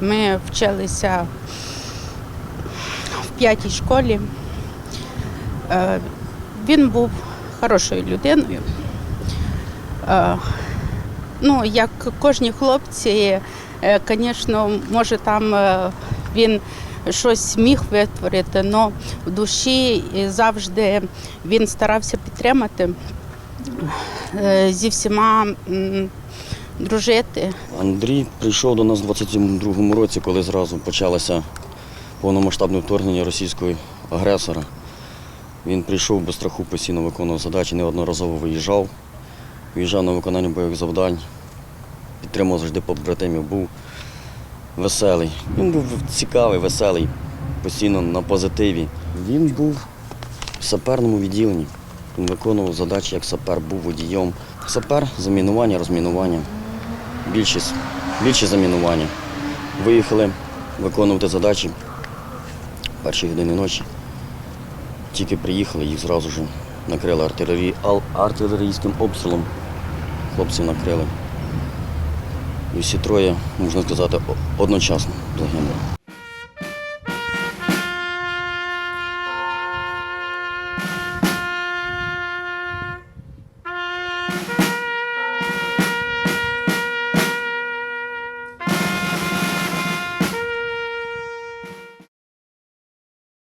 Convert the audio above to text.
Ми вчилися в п'ятій школі. Е, Він був хорошою людиною. Е, Ну, як кожні хлопці, е, звісно, може там е, він щось міг витворити, але в душі завжди він старався підтримати е, зі всіма дружити. Андрій прийшов до нас у 22-му році, коли зразу почалося повномасштабне вторгнення російського агресора. Він прийшов без страху, постійно виконував задачі, неодноразово виїжджав, виїжджав на виконання бойових завдань, підтримував завжди побратимів, був веселий. Він був цікавий, веселий, постійно на позитиві. Він був в саперному відділенні. Він виконував задачі як сапер, був водієм. Сапер, замінування, розмінування більшість, більшість замінування. Виїхали виконувати задачі перші години ночі. Тільки приїхали, їх зразу ж накрили артилерії, артилерійським обстрілом. Хлопців накрили. І всі троє, можна сказати, одночасно загинули.